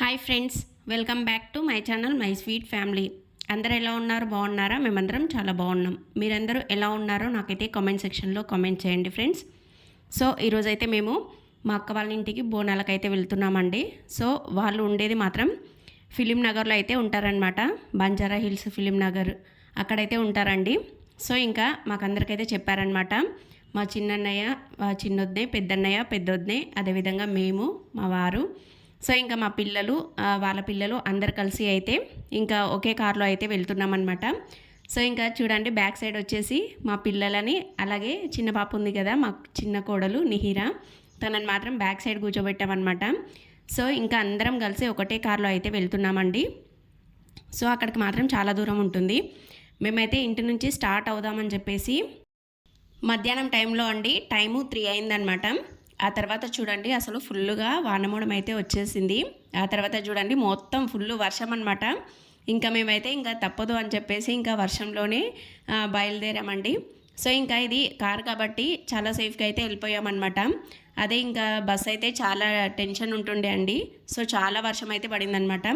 Hi friends welcome back to my channel my sweet family అందరు ఎలా ఉన్నారు? బాగున్నారా? మేమందరం చాలా బాగున్నాం. మీరందరూ ఎలా ఉన్నారో నాకైతే కామెంట్ సెక్షన్లో కామెంట్ చేయండి ఫ్రెండ్స్ సో ఈరోజైతే మేము మా అక్క వాళ్ళ ఇంటికి బోనాలకైతే వెళ్తున్నామండి. సో వాళ్ళు ఉండేది మాత్రం ఫిలిం నగర్లో అయితే ఉంటారనమాట బంజారా హిల్స్ ఫిలిం నగర్ అక్కడైతే ఉంటారండి. సో ఇంకా మాకందరికైతే చెప్పారనమాట మా చిన్నన్నయ్య చిన్నొద్దే పెద్దన్నయ్య పెద్దొద్దే అదేవిధంగా మేము మా వారు సో ఇంకా మా పిల్లలు వాళ్ళ పిల్లలు అందరు కలిసి అయితే ఇంకా ఒకే కార్లో అయితే వెళ్తున్నామన్నమాట. సో ఇంకా చూడండి బ్యాక్ సైడ్ వచ్చేసి మా పిల్లలని అలాగే చిన్న పాప ఉంది కదా మా చిన్న కోడలు నిహిరా తనని మాత్రం బ్యాక్ సైడ్ కూర్చోబెట్టామన్నమాట. సో ఇంకా అందరం కలిసి ఒకటే కార్లో అయితే వెళ్తున్నామండి. సో అక్కడికి మాత్రం చాలా దూరం ఉంటుంది. మేమైతే ఇంటి నుంచి స్టార్ట్ అవుదామని చెప్పేసి మధ్యాహ్నం టైంలో అండి టైము త్రీ అయిందనమాట ఆ తర్వాత చూడండి అసలు ఫుల్గా వానమూడం అయితే వచ్చేసింది. ఆ తర్వాత చూడండి మొత్తం ఫుల్ వర్షం అనమాట ఇంకా మేమైతే ఇంకా తప్పదు అని చెప్పేసి ఇంకా వర్షంలోనే బయలుదేరామండి. సో ఇంకా ఇది కార్ కాబట్టి చాలా సేఫ్గా అయితే వెళ్ళిపోయామన్నమాట. అదే ఇంకా బస్ అయితే చాలా టెన్షన్ ఉంటుండే అండి. సో చాలా వర్షం అయితే పడిందనమాట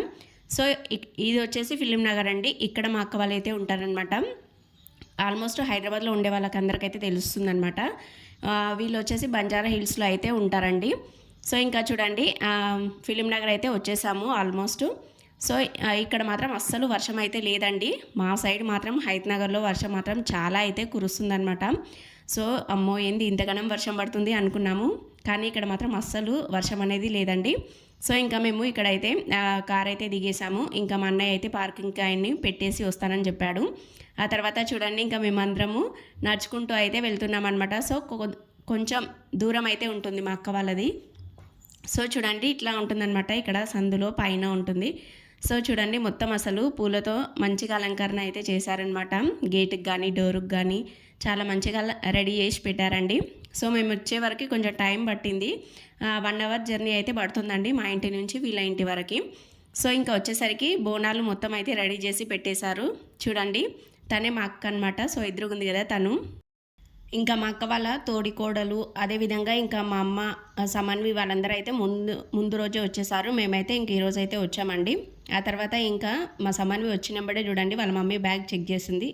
సో ఇది వచ్చేసి ఫిలిం నగర్ అండి. ఇక్కడ మా అక్క వాళ్ళు అయితే ఉంటారనమాట ఆల్మోస్ట్ హైదరాబాద్లో ఉండే వాళ్ళకి అందరికైతే తెలుస్తుందనమాట అనమాట వీళ్ళు వచ్చేసి బంజారా హిల్స్లో అయితే ఉంటారండి. సో ఇంకా చూడండి ఫిలిం నగర్ అయితే వచ్చేసాము ఆల్మోస్ట్. సో ఇక్కడ మాత్రం అస్సలు వర్షం అయితే లేదండి. మా సైడ్ మాత్రం హైత్ నగర్లో వర్షం మాత్రం చాలా అయితే కురుస్తుందనమాట సో అమ్మో ఏంది ఇంతగానం వర్షం పడుతుంది అనుకున్నాము. కానీ ఇక్కడ మాత్రం అస్సలు వర్షం అనేది లేదండి. సో ఇంకా మేము ఇక్కడైతే అయితే కార్ అయితే దిగేసాము ఇంకా మా అన్నయ్య అయితే పార్కింగ్ ఆయన్ని పెట్టేసి వస్తానని చెప్పాడు. ఆ తర్వాత చూడండి ఇంకా మేమందరము నడుచుకుంటూ అయితే వెళ్తున్నాం అనమాట సో కొంచెం దూరం అయితే ఉంటుంది మా అక్క వాళ్ళది. సో చూడండి ఇట్లా ఉంటుందన్నమాట. ఇక్కడ సందులో పైన ఉంటుంది. సో చూడండి మొత్తం అసలు పూలతో మంచిగా అలంకరణ అయితే చేశారనమాట గేటుకి కానీ డోరుకి కానీ చాలా మంచిగా రెడీ చేసి పెట్టారండి. సో మేము వచ్చే వరకు కొంచెం టైం పట్టింది. వన్ అవర్ జర్నీ అయితే పడుతుందండి మా ఇంటి నుంచి వీళ్ళ ఇంటి వరకు. సో ఇంకా వచ్చేసరికి బోనాలు మొత్తం అయితే రెడీ చేసి పెట్టేశారు. చూడండి తనే మా అక్క అనమాట సో ఎదురుగుంది కదా తను. ఇంకా మా అక్క వాళ్ళ తోడి కోడలు అదేవిధంగా ఇంకా మా అమ్మ సమన్వి వాళ్ళందరూ అయితే ముందు ముందు రోజే వచ్చేసారు. మేమైతే ఇంక ఈరోజు అయితే వచ్చామండి. ఆ తర్వాత ఇంకా మా సమన్వి వచ్చినప్పుడే చూడండి వాళ్ళ మమ్మీ బ్యాగ్ చెక్ చేసింది.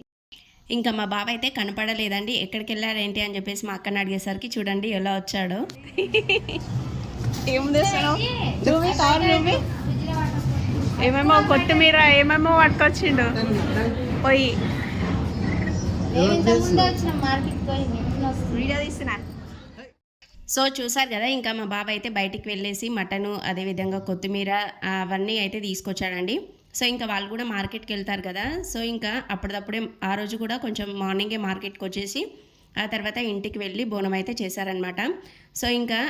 ఇంకా మా బావ అయితే కనపడలేదండి. ఎక్కడికి వెళ్ళారేంటి అని చెప్పేసి మా అక్కని అడిగేసరికి చూడండి ఎలా వచ్చాడో. ఏమేమో కొత్తిమీర ఏమేమో పట్టుకొచ్చిండు. పోయి. వీడియో తీస్తున్నా. సో చూసారు కదా ఇంకా మా బాబాయ్ అయితే బయటికి వెళ్ళేసి మటను అదేవిధంగా కొత్తిమీర అవన్నీ అయితే తీసుకొచ్చాడండి. సో ఇంకా వాళ్ళు కూడా మార్కెట్కి వెళ్తారు కదా. సో ఇంకా అప్పటిదప్పుడే ఆ రోజు కూడా కొంచెం మార్నింగే మార్కెట్కి వచ్చేసి ఆ తర్వాత ఇంటికి వెళ్ళి బోనం అయితే చేశారనమాట సో ఇంకా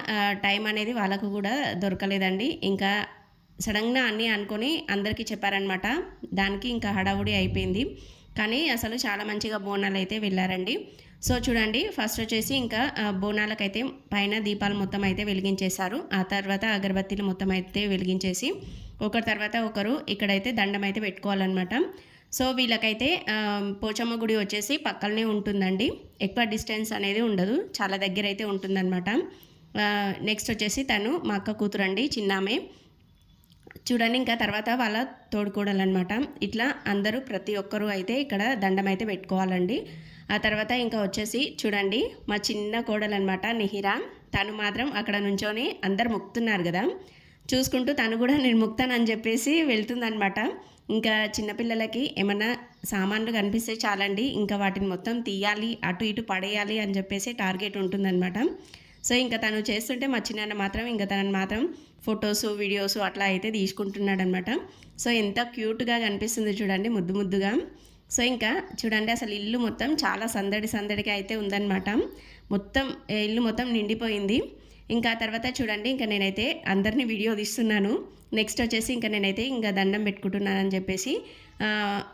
టైం అనేది వాళ్ళకు కూడా దొరకలేదండి. ఇంకా సడన్గా అన్నీ అనుకొని అందరికీ చెప్పారనమాట దానికి ఇంకా హడావుడి అయిపోయింది. కానీ అసలు చాలా మంచిగా బోనాలు అయితే వెళ్ళారండి. సో చూడండి ఫస్ట్ వచ్చేసి ఇంకా బోనాలకైతే పైన దీపాలు మొత్తం అయితే వెలిగించేశారు. ఆ తర్వాత అగరబత్తీలు మొత్తం అయితే వెలిగించేసి ఒకరి తర్వాత ఒకరు ఇక్కడైతే దండం అయితే పెట్టుకోవాలన్నమాట. సో వీళ్ళకైతే పోచమ్మ గుడి వచ్చేసి పక్కనే ఉంటుందండి. ఎక్కువ డిస్టెన్స్ అనేది ఉండదు. చాలా దగ్గర అయితే ఉంటుందన్నమాట నెక్స్ట్ వచ్చేసి తను మా అక్క కూతురండి చిన్నామే. చూడండి ఇంకా తర్వాత వాళ్ళ తోడుకోడలన్నమాట. ఇట్లా అందరూ ప్రతి ఒక్కరూ అయితే ఇక్కడ దండం అయితే పెట్టుకోవాలండి. ఆ తర్వాత ఇంకా వచ్చేసి చూడండి మా చిన్న కోడలు అనమాట నిహిరా. తను మాత్రం అక్కడ నుంచొని అందరు మొక్కుతున్నారు కదా. చూసుకుంటూ తను కూడా నేను ముక్తానని చెప్పేసి వెళ్తుందనమాట ఇంకా చిన్నపిల్లలకి ఏమన్నా సామాన్లు కనిపిస్తే చాలండి. ఇంకా వాటిని మొత్తం తీయాలి అటు ఇటు పడేయాలి అని చెప్పేసి టార్గెట్ ఉంటుందన్నమాట. సో ఇంకా తను చేస్తుంటే మా చిన్న మాత్రం ఇంకా తనని మాత్రం ఫొటోస్ వీడియోస్ అట్లా అయితే తీసుకుంటున్నాడనమాట సో ఎంత క్యూట్గా కనిపిస్తుంది చూడండి ముద్దు ముద్దుగా. సో ఇంకా చూడండి అసలు ఇల్లు మొత్తం చాలా సందడి సందడిగా అయితే ఉందన్నమాట. మొత్తం ఇల్లు మొత్తం నిండిపోయింది. ఇంకా తర్వాత చూడండి ఇంకా నేనైతే అందరినీ వీడియో తీస్తున్నాను. నెక్స్ట్ వచ్చేసి ఇంకా నేనైతే ఇంకా దండం పెట్టుకుంటున్నానని చెప్పేసి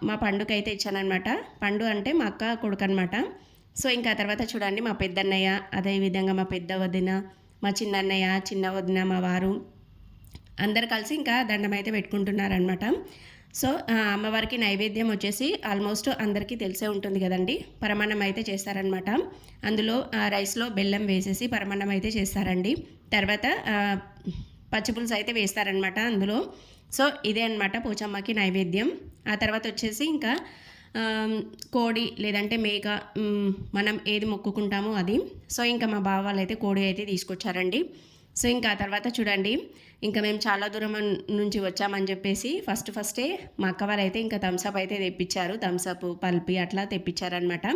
మా పండుగ అయితే ఇచ్చానమాట పండు అంటే మా అక్క కొడుకు అనమాట సో ఇంకా తర్వాత చూడండి మా పెద్దన్నయ్య అదేవిధంగా మా పెద్ద వదిన మా చిన్న అన్నయ్య చిన్న వదిన మా వారు అందరు కలిసి ఇంకా దండం అయితే పెట్టుకుంటున్నారనమాట సో అమ్మవారికి నైవేద్యం వచ్చేసి ఆల్మోస్ట్ అందరికీ తెలిసే ఉంటుంది కదండి. పరమాన్నం అయితే చేస్తారనమాట అందులో రైస్లో బెల్లం వేసేసి పరమాన్నం అయితే చేస్తారండి. తర్వాత పచ్చిపులుసు అయితే వేస్తారనమాట అందులో. సో ఇదే అనమాట పోచమ్మకి నైవేద్యం. ఆ తర్వాత వచ్చేసి ఇంకా కోడి లేదంటే మేక మనం ఏది మొక్కుకుంటామో అది. సో ఇంకా మా బావ వాళ్ళు అయితే కోడి అయితే తీసుకొచ్చారండి. సో ఇంకా తర్వాత చూడండి ఇంకా మేము చాలా దూరం నుంచి వచ్చామని చెప్పేసి ఫస్ట్ ఫస్టే మా అక్క వారు అయితే ఇంకా థమ్స్అప్ అయితే తెప్పించారు. థమ్స్అప్ పల్పి అట్లా తెప్పించారనమాట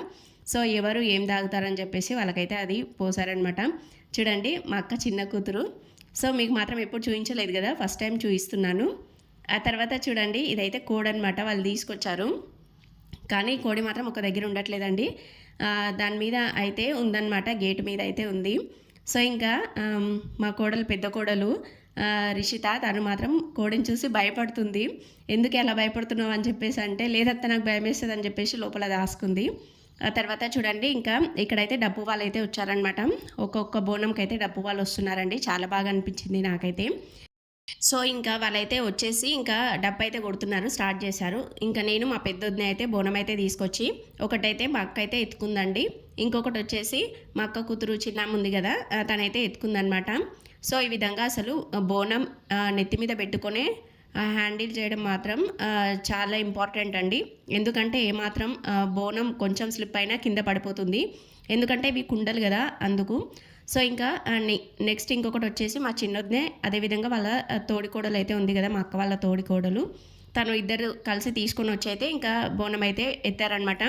సో ఎవరు ఏం తాగుతారని చెప్పేసి వాళ్ళకైతే అది పోసారనమాట చూడండి మా అక్క చిన్న కూతురు. సో మీకు మాత్రం ఎప్పుడు చూపించలేదు కదా ఫస్ట్ టైం చూపిస్తున్నాను ఆ తర్వాత చూడండి ఇదైతే కోడ్ అనమాట వాళ్ళు తీసుకొచ్చారు. కానీ కోడి మాత్రం ఒక దగ్గర ఉండట్లేదండి. దాని మీద అయితే ఉందన్నమాట గేట్ మీద అయితే ఉంది. సో ఇంకా మా కోడలు పెద్ద కోడలు రిషిత తను మాత్రం కోడిని చూసి భయపడుతుంది. ఎందుకు ఎలా భయపడుతున్నావు అని చెప్పేసి అంటే లేదత్త నాకు భయం వేస్తుంది అని చెప్పేసి లోపల దాసుకుంది ఆ తర్వాత చూడండి ఇంకా ఇక్కడైతే డప్పు వాళ్ళు అయితే వచ్చారనమాట ఒక్కొక్క బోనంకి అయితే డప్పు వాళ్ళు వస్తున్నారండి. చాలా బాగా అనిపించింది నాకైతే. సో ఇంకా వాళ్ళైతే వచ్చేసి ఇంకా డబ్బు అయితే కొడుతున్నారు స్టార్ట్ చేశారు. ఇంకా నేను మా పెద్దొద్దిన అయితే బోనం అయితే తీసుకొచ్చి ఒకటైతే మా అక్క అయితే ఎత్తుకుందండి. ఇంకొకటి వచ్చేసి మా అక్క కూతురు చిన్న ఉంది కదా తనైతే ఎత్తుకుందనమాట. సో ఈ విధంగా అసలు బోనం నెత్తి మీద పెట్టుకొని హ్యాండిల్ చేయడం మాత్రం చాలా ఇంపార్టెంట్ అండి. ఎందుకంటే ఏమాత్రం బోనం కొంచెం స్లిప్ అయినా కింద పడిపోతుంది. ఎందుకంటే ఇవి కుండలు కదా అందుకు. సో ఇంకా నెక్స్ట్ ఇంకొకటి వచ్చేసి మా చిన్నొద్దే అదేవిధంగా వాళ్ళ తోడికోడలు అయితే ఉంది కదా మా అక్క వాళ్ళ తోడికోడలు. తను ఇద్దరు కలిసి తీసుకొని వచ్చి అయితే ఇంకా బోనం అయితే ఎత్తారనమాట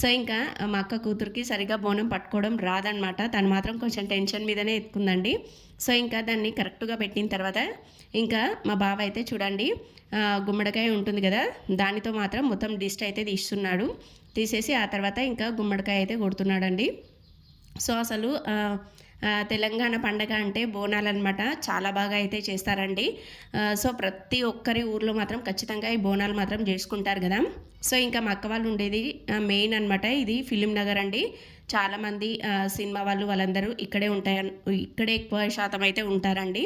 సో ఇంకా మా అక్క కూతురికి సరిగా బోనం పట్టుకోవడం రాదనమాట తను మాత్రం కొంచెం టెన్షన్ మీదనే ఎత్తుకుందండి. సో ఇంకా దాన్ని కరెక్ట్గా పెట్టిన తర్వాత ఇంకా మా బావ అయితే చూడండి గుమ్మడికాయ ఉంటుంది కదా దానితో మాత్రం మొత్తం డిస్ట్ అయితే తీస్తున్నాడు. తీసేసి ఆ తర్వాత ఇంకా గుమ్మడికాయ అయితే కొడుతున్నాడండి. సో అసలు తెలంగాణ పండగ అంటే బోనాలు అనమాట చాలా బాగా అయితే చేస్తారండి. సో ప్రతి ఒక్కరి ఊర్లో మాత్రం ఖచ్చితంగా ఈ బోనాలు మాత్రం చేసుకుంటారు కదా. సో ఇంకా మా అక్క వాళ్ళు ఉండేది మెయిన్ అనమాట ఇది ఫిలిం నగర్ అండి. చాలామంది సినిమా వాళ్ళు వాళ్ళందరూ ఇక్కడే ఉంటారు ఇక్కడే ఎక్కువ శాతం అయితే ఉంటారండి.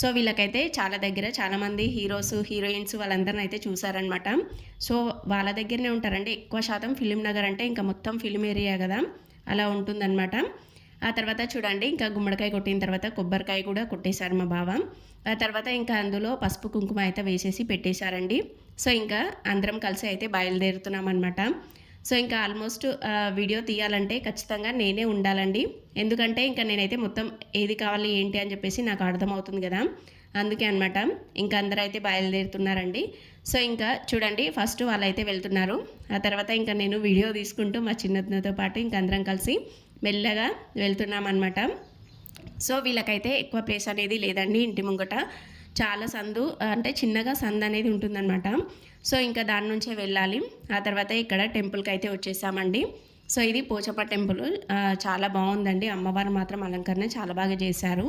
సో వీళ్ళకైతే చాలా దగ్గర చాలామంది హీరోస్ హీరోయిన్స్ వాళ్ళందరిని అయితే చూసారనమాట సో వాళ్ళ దగ్గరనే ఉంటారండి. ఎక్కువ శాతం ఫిలిం నగర్ అంటే ఇంకా మొత్తం ఫిలిం ఏరియా కదా. అలా ఉంటుందన్నమాట. ఆ తర్వాత చూడండి ఇంకా గుమ్మడికాయ కొట్టిన తర్వాత కొబ్బరికాయ కూడా కొట్టేశారు మా బావ. ఆ తర్వాత ఇంకా అందులో పసుపు కుంకుమ అయితే వేసేసి పెట్టేశారండి. సో ఇంకా అందరం కలిసి అయితే బయలుదేరుతున్నాం అనమాట సో ఇంకా ఆల్మోస్ట్ వీడియో తీయాలంటే ఖచ్చితంగా నేనే ఉండాలండి. ఎందుకంటే ఇంకా నేనైతే మొత్తం ఏది కావాలి ఏంటి అని చెప్పేసి నాకు అర్థమవుతుంది కదా. అందుకే అనమాట ఇంకా అందరూ అయితే బయలుదేరుతున్నారండి. సో ఇంకా చూడండి ఫస్ట్ వాళ్ళైతే వెళ్తున్నారు. ఆ తర్వాత ఇంకా నేను వీడియో తీసుకుంటూ మా చిన్నతో పాటు ఇంకా అందరం కలిసి మెల్లగా వెళ్తున్నాం అనమాట సో వీళ్ళకైతే ఎక్కువ ప్లేస్ అనేది లేదండి ఇంటి ముంగట. చాలా సందు అంటే చిన్నగా సందు అనేది ఉంటుందన్నమాట. సో ఇంకా దాని నుంచే వెళ్ళాలి. ఆ తర్వాత ఇక్కడ టెంపుల్కి అయితే వచ్చేసామండి. సో ఇది పోచప్ప టెంపుల్. చాలా బాగుందండి. అమ్మవారు మాత్రం అలంకరణ చాలా బాగా చేశారు.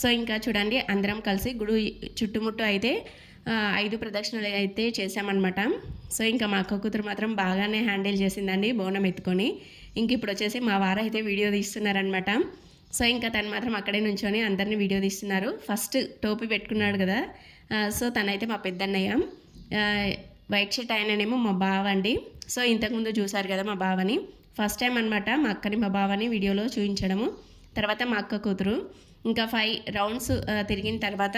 సో ఇంకా చూడండి అందరం కలిసి గుడి చుట్టుముట్టు అయితే ఐదు ప్రదక్షిణలు అయితే చేశామన్నమాట. సో ఇంకా మా అక్క కూతురు మాత్రం బాగానే హ్యాండిల్ చేసిందండి బోనం ఎత్తుకొని. ఇంక ఇప్పుడు వచ్చేసి మా వారు అయితే వీడియో తీస్తున్నారనమాట సో ఇంకా తను మాత్రం అక్కడే నుంచొని అందరినీ వీడియో తీస్తున్నారు. ఫస్ట్ టోపీ పెట్టుకున్నాడు కదా. సో తనైతే మా పెద్దన్నయ్య. వైట్ షర్ట్ ఆయననేమో మా బావ అండి. సో ఇంతకుముందు చూశారు కదా మా బావని. ఫస్ట్ టైం అనమాట మా అక్కని మా బావని వీడియోలో చూపించడము. తర్వాత మా అక్క కూతురు. ఇంకా ఫైవ్ రౌండ్స్ తిరిగిన తర్వాత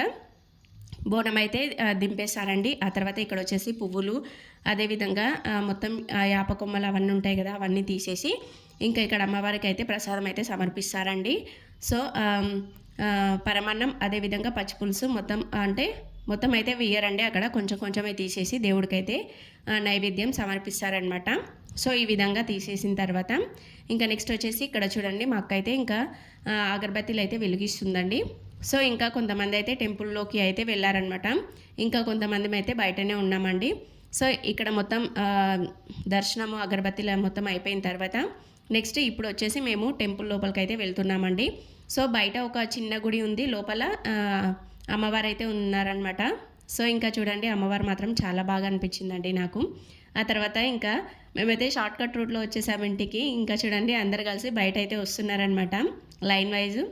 బోనం అయితే దింపేశారండి. ఆ తర్వాత ఇక్కడ వచ్చేసి పువ్వులు అదేవిధంగా మొత్తం యాప కొమ్మలు అవన్నీ ఉంటాయి కదా అవన్నీ తీసేసి ఇంకా ఇక్కడ అమ్మవారికి అయితే ప్రసాదం అయితే సమర్పిస్తారండి సో పరమాన్నం అదేవిధంగా పచ్చిపులుసు మొత్తం అంటే మొత్తం అయితే వేయరండి. అక్కడ కొంచెం కొంచెమే తీసేసి దేవుడికైతే నైవేద్యం సమర్పిస్తారనమాట సో ఈ విధంగా తీసేసిన తర్వాత ఇంకా నెక్స్ట్ వచ్చేసి ఇక్కడ చూడండి మా అక్క అయితే ఇంకా ఆ, అగరబత్తీలు అయితే వెలిగిస్తుందండి. సో ఇంకా కొంతమంది అయితే టెంపుల్లోకి అయితే వెళ్ళారనమాట ఇంకా కొంతమంది అయితే బయటనే ఉన్నామండి. సో ఇక్కడ మొత్తం దర్శనము అగరబత్తీలు మొత్తం అయిపోయిన తర్వాత నెక్స్ట్ ఇప్పుడు వచ్చేసి మేము టెంపుల్ లోపలికి అయితే వెళ్తున్నామండి. సో బయట ఒక చిన్న గుడి ఉంది లోపల అమ్మవారు అయితే ఉన్నారనమాట సో ఇంకా చూడండి అమ్మవారు మాత్రం చాలా బాగా అనిపించిందండి నాకు. ఆ తర్వాత ఇంకా మేమైతే షార్ట్ కట్ రూట్లో వచ్చేసాము ఇంటికి ఇంకా చూడండి అందరు కలిసి బయట అయితే వస్తున్నారనమాట లైన్ వైజ్.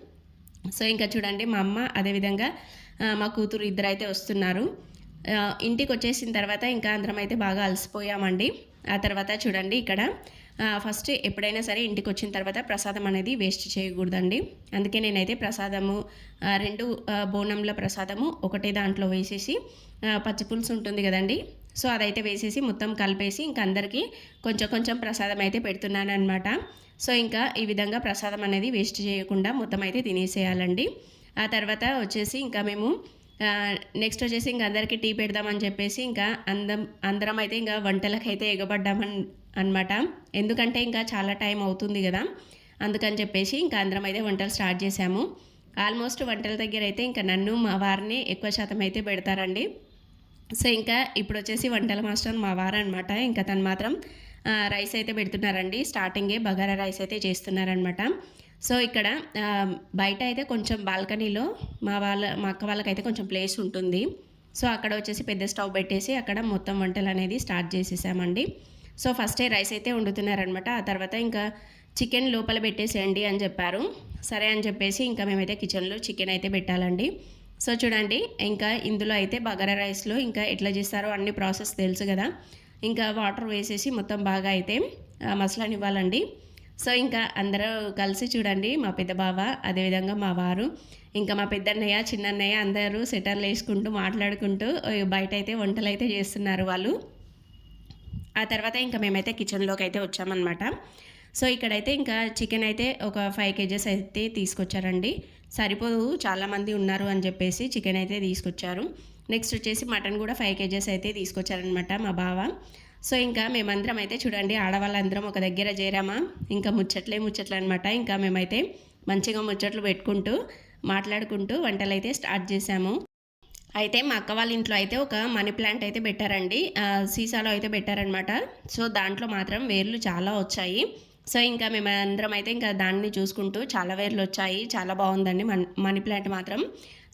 సో ఇంకా చూడండి మా అమ్మ అదేవిధంగా మా కూతురు ఇద్దరు అయితే వస్తున్నారు ఇంటికి వచ్చేసిన తర్వాత ఇంకా అందరం అయితే బాగా అలసిపోయామండి. ఆ తర్వాత చూడండి ఇక్కడ ఫస్ట్ ఎప్పుడైనా సరే ఇంటికి వచ్చిన తర్వాత ప్రసాదం అనేది వేస్ట్ చేయకూడదండి. అందుకే నేనైతే ప్రసాదము రెండు బోనంల ప్రసాదము ఒకటే దాంట్లో వేసేసి పచ్చిపులుసు ఉంటుంది కదండి. సో అదైతే వేసేసి మొత్తం కలిపేసి ఇంకా అందరికీ కొంచెం కొంచెం ప్రసాదం అయితే పెడుతున్నాను అనమాట సో ఇంకా ఈ విధంగా ప్రసాదం అనేది వేస్ట్ చేయకుండా మొత్తం అయితే తినేసేయాలండి. ఆ తర్వాత వచ్చేసి ఇంకా మేము నెక్స్ట్ వచ్చేసి ఇంకా అందరికీ టీ పెడదామని చెప్పేసి ఇంకా అందం అందరం అయితే ఇంకా వంటలకైతే ఎగబడ్డామని అనమాట ఎందుకంటే ఇంకా చాలా టైం అవుతుంది కదా. అందుకని చెప్పేసి ఇంకా అందరం అయితే వంటలు స్టార్ట్ చేసాము ఆల్మోస్ట్ వంటల దగ్గర అయితే ఇంకా నన్ను మా వారిని ఎక్కువ శాతం అయితే పెడతారండి. సో ఇంకా ఇప్పుడు వచ్చేసి వంటల మాస్టర్ మా వారు అనమాట ఇంకా తను మాత్రం రైస్ అయితే పెడుతున్నారండి. స్టార్టింగే బగారా రైస్ అయితే చేస్తున్నారనమాట సో ఇక్కడ బయట అయితే కొంచెం బాల్కనీలో మా వాళ్ళ మా అక్క వాళ్ళకైతే కొంచెం ప్లేస్ ఉంటుంది. సో అక్కడ వచ్చేసి పెద్ద స్టవ్ పెట్టేసి అక్కడ మొత్తం వంటలు అనేది స్టార్ట్ చేసేసామండి. సో ఫస్టే రైస్ అయితే వండుతున్నారనమాట ఆ తర్వాత ఇంకా చికెన్ లోపల పెట్టేసేయండి అని చెప్పారు. సరే అని చెప్పేసి ఇంకా మేమైతే కిచెన్లో చికెన్ అయితే పెట్టాలండి. సో చూడండి ఇంకా ఇందులో అయితే బగారా రైస్లో ఇంకా ఎట్లా చేస్తారో అన్ని ప్రాసెస్ తెలుసు కదా. ఇంకా వాటర్ వేసేసి మొత్తం బాగా అయితే మసలాని మసలనివ్వాలండి. సో ఇంకా అందరూ కలిసి చూడండి మా పెద్ద బావ అదేవిధంగా మా వారు ఇంకా మా పెద్దన్నయ్య చిన్నన్నయ్య అందరూ సెటర్లు వేసుకుంటూ మాట్లాడుకుంటూ బయట అయితే వంటలు అయితే చేస్తున్నారు వాళ్ళు. ఆ తర్వాత ఇంకా మేమైతే కిచెన్లోకి అయితే వచ్చామన్నమాట. సో ఇక్కడైతే ఇంకా చికెన్ అయితే ఒక ఫైవ్ కేజెస్ అయితే తీసుకొచ్చారండి. సరిపోదు చాలామంది ఉన్నారు అని చెప్పేసి చికెన్ అయితే తీసుకొచ్చారు. నెక్స్ట్ వచ్చేసి మటన్ కూడా ఫైవ్ కేజెస్ అయితే తీసుకొచ్చారనమాట మా బావ. సో ఇంకా మేమందరం అయితే చూడండి ఆడవాళ్ళందరం ఒక దగ్గర చేరామా? ఇంకా ముచ్చట్లే ముచ్చట్లు అనమాట ఇంకా మేమైతే మంచిగా ముచ్చట్లు పెట్టుకుంటూ మాట్లాడుకుంటూ వంటలు అయితే స్టార్ట్ చేశాము. అయితే మా అక్క వాళ్ళ ఇంట్లో అయితే ఒక మనీ ప్లాంట్ అయితే పెట్టారండి. సీసాలో అయితే పెట్టారనమాట సో దాంట్లో మాత్రం వేర్లు చాలా వచ్చాయి. సో ఇంకా మేము అందరం అయితే ఇంకా దాన్ని చూసుకుంటూ చాలా వేర్లు వచ్చాయి. చాలా బాగుందండి మన్ మనీ ప్లాంట్ మాత్రం.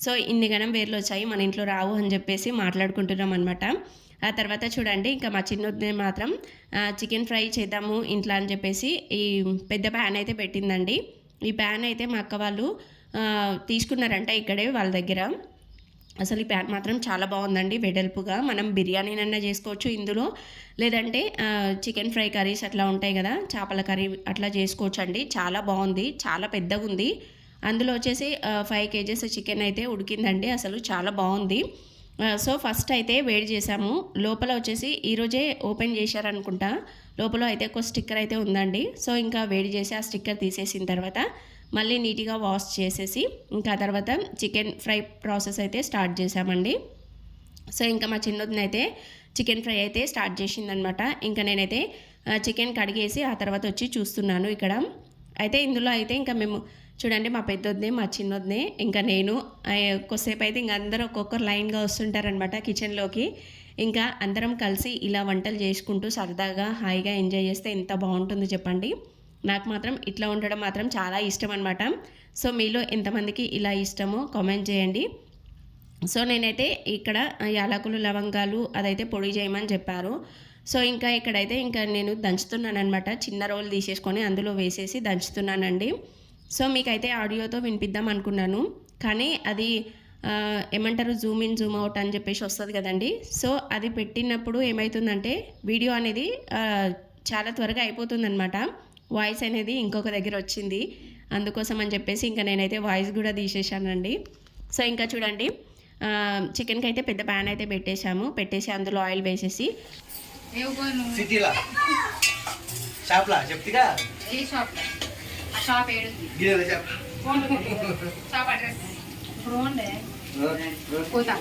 సో ఇన్ని గణం వేర్లు వచ్చాయి మన ఇంట్లో రావు అని చెప్పేసి మాట్లాడుకుంటున్నాం అనమాట ఆ తర్వాత చూడండి ఇంకా మా చిన్నది మాత్రం చికెన్ ఫ్రై చేద్దాము ఇంట్లో అని చెప్పేసి ఈ పెద్ద ప్యాన్ అయితే పెట్టిందండి. ఈ ప్యాన్ అయితే మా అక్క వాళ్ళు తీసుకున్నారంట ఇక్కడే వాళ్ళ దగ్గర. అసలు ఈ ప్యాన్ మాత్రం చాలా బాగుందండి వెడల్పుగా. మనం బిర్యానీనన్నా చేసుకోవచ్చు ఇందులో. లేదంటే చికెన్ ఫ్రై కర్రీస్ అట్లా ఉంటాయి కదా చేపల కర్రీ అట్లా చేసుకోవచ్చు అండి చాలా బాగుంది చాలా పెద్దగా ఉంది అందులో వచ్చేసి ఫైవ్ కేజెస్ చికెన్ అయితే ఉడికిందండి. అసలు చాలా బాగుంది. సో ఫస్ట్ అయితే వేడి చేసాము లోపల వచ్చేసి ఈరోజే ఓపెన్ చేశారనుకుంటా. లోపల అయితే ఒక స్టిక్కర్ అయితే ఉందండి. సో ఇంకా వేడి చేసి ఆ స్టిక్కర్ తీసేసిన తర్వాత మళ్ళీ నీట్గా వాష్ చేసేసి ఇంకా తర్వాత చికెన్ ఫ్రై ప్రాసెస్ అయితే స్టార్ట్ చేసామండి సో ఇంకా మా చిన్నదిన అయితే చికెన్ ఫ్రై అయితే స్టార్ట్ చేసిందనమాట. ఇంకా నేనైతే చికెన్ కడిగేసి ఆ తర్వాత వచ్చి చూస్తున్నాను ఇక్కడ. అయితే ఇందులో అయితే ఇంకా మేము చూడండి మా పెద్దొద్దే మా చిన్నొద్దే ఇంకా నేను ఆ, కొద్దిసేపు అయితే ఇంకా అందరూ ఒక్కొక్కరు లైన్గా వస్తుంటారనమాట కిచెన్లోకి. ఇంకా అందరం కలిసి ఇలా వంటలు చేసుకుంటూ సరదాగా హాయిగా ఎంజాయ్ చేస్తే ఎంత బాగుంటుందో చెప్పండి. నాకు మాత్రం ఇట్లా ఉండడం మాత్రం చాలా ఇష్టం అనమాట సో మీలో ఎంతమందికి ఇలా ఇష్టమో కామెంట్ చేయండి. సో నేనైతే ఇక్కడ యాలకులు లవంగాలు అదైతే పొడి చేయమని చెప్పారు. సో ఇంకా ఇక్కడైతే ఇంకా నేను దంచుతున్నాను అనమాట చిన్న రోల్ తీసేసుకొని అందులో వేసేసి దంచుతున్నానండి. సో మీకైతే ఆడియోతో వినిపిద్దాం అనుకున్నాను. కానీ అది ఏమంటారు జూమ్ ఇన్ జూమ్ అవుట్ అని చెప్పేసి వస్తుంది కదండి. సో అది పెట్టినప్పుడు ఏమవుతుందంటే వీడియో అనేది చాలా త్వరగా అయిపోతుందన్నమాట. వాయిస్ అనేది ఇంకొక దగ్గర వచ్చింది. అందుకోసం అని చెప్పేసి ఇంకా నేనైతే వాయిస్ కూడా తీసేసానండి సో ఇంకా చూడండి చికెన్కి అయితే పెద్ద ప్యాన్ అయితే పెట్టేశాము. పెట్టేసి అందులో ఆయిల్ వేసేసి. షాప్లా? చెప్తిగా? ఏ షాప్ ఏడుంది గిన్నెల షాప్ షాప్ అడ్రస్. ఇప్పుడు ఉండే. పోతా.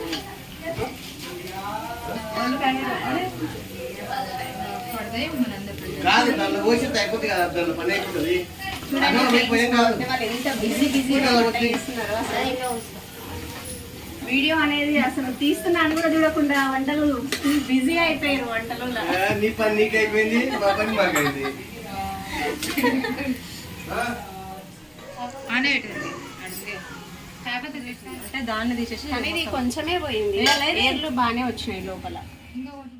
పడితే మనందరూ కాదు దాంట్లో పోసి అయిపోతుంది కదా. దాంట్లో పని అయిపోతుంది. అన్నం మీకు భయం కాదు బిజీ బిజీ ఫోటోలో వచ్చి వీడియో అనేది అసలు తీస్తున్నాను కూడా చూడకుండా వంటలు బిజీ అయిపోయారు వంటలు. నీ పని నీకు అయిపోయింది మా పని మాకు అయింది ఆ? ఆనే పెట్టింది. అడిగి కాకపోతే తీసిన అంటే దాన్ని తీసేసి అనేది కొంచెమే పోయింది. ఏర్లు బాగానే వచ్చినాయి లోపల. ఇంకా ఒకటి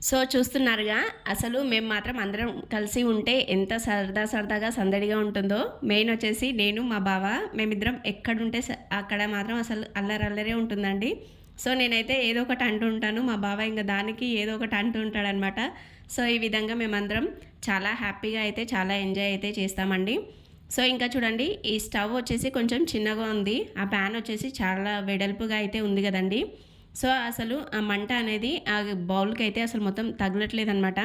సో చూస్తున్నారుగా అసలు మేము మాత్రం అందరం కలిసి ఉంటే ఎంత సరదా సరదాగా సందడిగా ఉంటుందో. మెయిన్ వచ్చేసి నేను మా బావ మేమిద్దరం ఎక్కడుంటే అక్కడ మాత్రం అసలు అల్లరల్లరే ఉంటుందండి. సో నేనైతే ఏదో ఒకటి అంటూ ఉంటాను మా బావ ఇంకా దానికి ఏదో ఒకటి అంటూ ఉంటాడనమాట సో ఈ విధంగా మేమందరం చాలా హ్యాపీగా అయితే చాలా ఎంజాయ్ అయితే చేస్తామండి. సో ఇంకా చూడండి ఈ స్టవ్ వచ్చేసి కొంచెం చిన్నగా ఉంది. ఆ ప్యాన్ వచ్చేసి చాలా వెడల్పుగా అయితే ఉంది కదండి. సో అసలు ఆ మంట అనేది ఆ బౌల్కి అయితే అసలు మొత్తం తగలట్లేదు అనమాట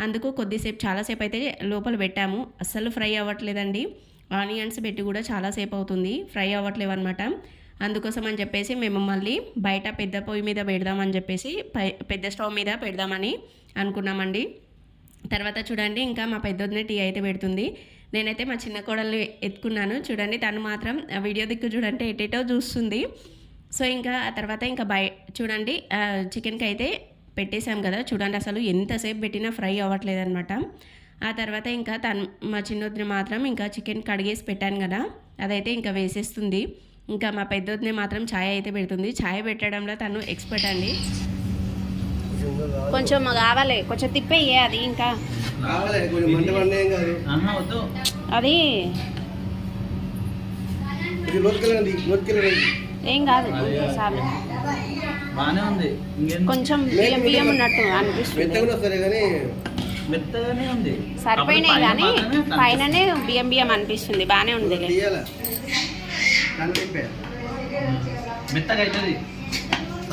అందుకు కొద్దిసేపు చాలాసేపు అయితే లోపల పెట్టాము. అస్సలు ఫ్రై అవ్వట్లేదండి. ఆనియన్స్ పెట్టి కూడా చాలాసేపు అవుతుంది. ఫ్రై అవ్వట్లేవు అనమాట అందుకోసం అని చెప్పేసి మేము మళ్ళీ బయట పెద్ద పొయ్యి మీద పెడదామని చెప్పేసి పై- పెద్ద స్టవ్ మీద పెడదామని అనుకున్నామండి. తర్వాత చూడండి ఇంకా మా పెద్దొద్దున టీ అయితే పెడుతుంది. నేనైతే మా చిన్న కోడల్ని ఎత్తుకున్నాను. చూడండి తను మాత్రం వీడియో దిక్కు చూడంటే ఎటేటో చూస్తుంది. సో ఇంకా ఆ తర్వాత ఇంకా బయ చూడండి చికెన్కి అయితే పెట్టేశాం కదా. చూడండి అసలు ఎంతసేపు పెట్టినా ఫ్రై అవ్వట్లేదు అనమాట ఆ తర్వాత ఇంకా తను మా చిన్నొద్దిని మాత్రం ఇంకా చికెన్ కడిగేసి పెట్టాను కదా. అదైతే ఇంకా వేసేస్తుంది. ఇంకా మా పెద్దొద్దునే మాత్రం ఛాయ్ అయితే పెడుతుంది. ఛాయ్ పెట్టడంలో తను ఎక్స్పర్ట్ అండి. కొంచెం కావాలి కొంచెం తిప్పేయే అది ఇంకా. అది. ఏం కాదు ఇంకేం? కొంచెం బియ్యం బియ్యం ఉన్నట్టు అనిపిస్తుంది. మెత్తగా సరే కానీ మెత్తగానే ఉంది. సరిపోయినాయి కానీ పైననే బియ్యం బియ్యం అనిపిస్తుంది బాగానే ఉంది మెత్తగా అవుతుంది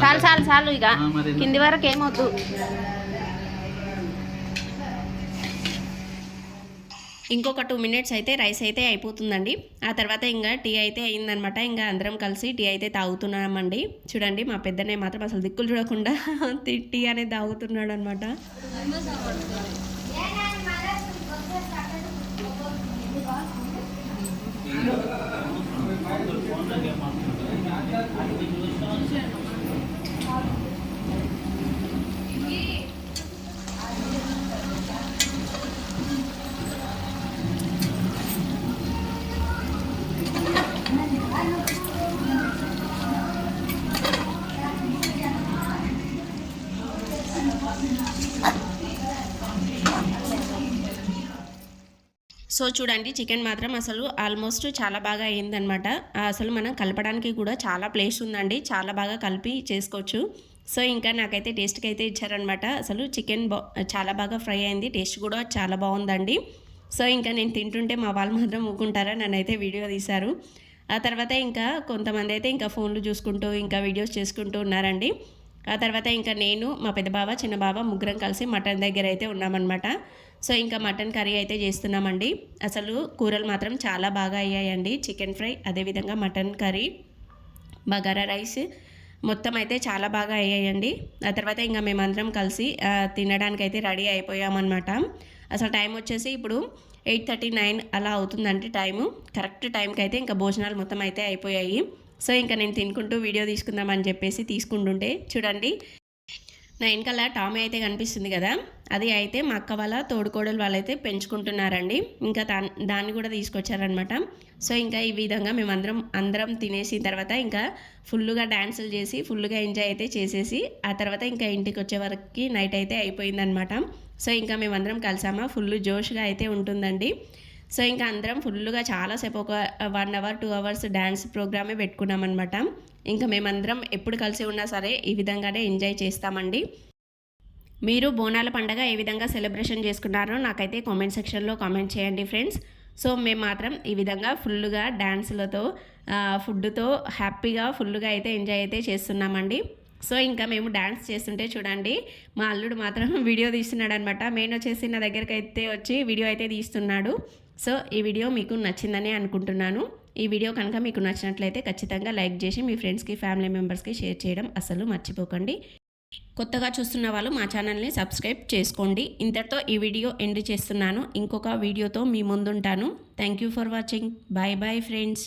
చాలు చాలు చాలు ఇక? కింది వరకు ఏమొద్దు. ఇంకొక టూ మినిట్స్ అయితే రైస్ అయితే అయిపోతుందండి. ఆ తర్వాత ఇంకా టీ అయితే అయిందనమాట. ఇంకా అందరం కలిసి టీ అయితే తాగుతున్నామండి. చూడండి మా పెద్దనే మాత్రం అసలు దిక్కులు చూడకుండా టీ- టీ అనేది తాగుతున్నాడు అనమాట సో చూడండి చికెన్ మాత్రం అసలు ఆల్మోస్ట్ చాలా బాగా అయిందనమాట అసలు మనం కలపడానికి కూడా చాలా ప్లేస్ ఉందండి. చాలా బాగా కలిపి చేసుకోవచ్చు. సో ఇంకా నాకైతే టేస్ట్కి అయితే ఇచ్చారనమాట అసలు చికెన్ బా చాలా బాగా ఫ్రై అయింది. టేస్ట్ కూడా చాలా బాగుందండి. సో ఇంకా నేను తింటుంటే మా వాళ్ళు మాత్రం ఊకుంటారా? నన్నైతే వీడియో తీశారు. ఆ తర్వాత ఇంకా కొంతమంది అయితే ఇంకా ఫోన్లు చూసుకుంటూ ఇంకా వీడియోస్ చేసుకుంటూ ఉన్నారండి. ఆ తర్వాత ఇంకా నేను మా పెద్ద బావ చిన్న బావ ముగ్గురం కలిసి మటన్ దగ్గర అయితే ఉన్నామన్నమాట. సో ఇంకా మటన్ కర్రీ అయితే చేస్తున్నామండి. అసలు కూరలు మాత్రం చాలా బాగా అయ్యాయండి. చికెన్ ఫ్రై అదేవిధంగా మటన్ కర్రీ బగారా రైస్ మొత్తం అయితే చాలా బాగా అయ్యాయండి. ఆ తర్వాత ఇంకా మేమందరం కలిసి తినడానికి అయితే రెడీ అయిపోయామన్నమాట. అసలు టైం వచ్చేసి ఇప్పుడు ఎయిట్ థర్టీ నైన్ అలా అవుతుందంటే టైము. కరెక్ట్ టైంకి అయితే ఇంకా భోజనాలు మొత్తం అయితే అయిపోయాయి. సో ఇంకా నేను తినుకుంటూ వీడియో తీసుకుందామని చెప్పేసి తీసుకుంటుంటే చూడండి నా వెనకాల టామీ అయితే కనిపిస్తుంది కదా అది అయితే మా అక్క వాళ్ళ తోడుకోడలు వాళ్ళైతే పెంచుకుంటున్నారండి. ఇంకా దా దాన్ని కూడా తీసుకొచ్చారనమాట సో ఇంకా ఈ విధంగా మేమందరం అందరం తినేసిన తర్వాత ఇంకా ఫుల్గా డ్యాన్సులు చేసి ఫుల్గా ఎంజాయ్ అయితే చేసేసి ఆ తర్వాత ఇంకా ఇంటికి వచ్చే వరకు నైట్ అయితే అయిపోయిందనమాట సో ఇంకా మేమందరం కలిసామా ఫుల్ జోష్గా అయితే ఉంటుందండి. సో ఇంకా అందరం ఫుల్గా చాలాసేపు ఒక one hour two hours dance ప్రోగ్రామే పెట్టుకున్నామన్నమాట. ఇంకా మేమందరం ఎప్పుడు కలిసి ఉన్నా సరే ఈ విధంగానే ఎంజాయ్ చేస్తామండి. మీరు బోనాల పండగ ఏ విధంగా సెలబ్రేషన్ చేసుకున్నారో నాకైతే కామెంట్ సెక్షన్లో కామెంట్ చేయండి ఫ్రెండ్స్. సో మేము మాత్రం ఈ విధంగా ఫుల్గా డ్యాన్సులతో ఫుడ్తో హ్యాపీగా ఫుల్గా అయితే ఎంజాయ్ అయితే చేస్తున్నామండి. సో ఇంకా మేము డ్యాన్స్ చేస్తుంటే చూడండి మా అల్లుడు మాత్రం వీడియో తీస్తున్నాడు అనమాట మెయిన్ వచ్చేసి నా దగ్గరికి అయితే వచ్చి వీడియో అయితే తీస్తున్నాడు. సో ఈ వీడియో మీకు నచ్చిందని అనుకుంటున్నాను. ఈ వీడియో కనుక మీకు నచ్చినట్లయితే ఖచ్చితంగా లైక్ చేసి మీ ఫ్రెండ్స్కి ఫ్యామిలీ మెంబర్స్కి షేర్ చేయడం అసలు మర్చిపోకండి. కొత్తగా చూస్తున్న వాళ్ళు మా ఛానల్ని సబ్స్క్రైబ్ చేసుకోండి. ఇంతటితో ఈ వీడియో ఎండ్ చేస్తున్నాను. ఇంకొక వీడియోతో మీ ముందుంటాను. Thank you for watching. Bye bye friends.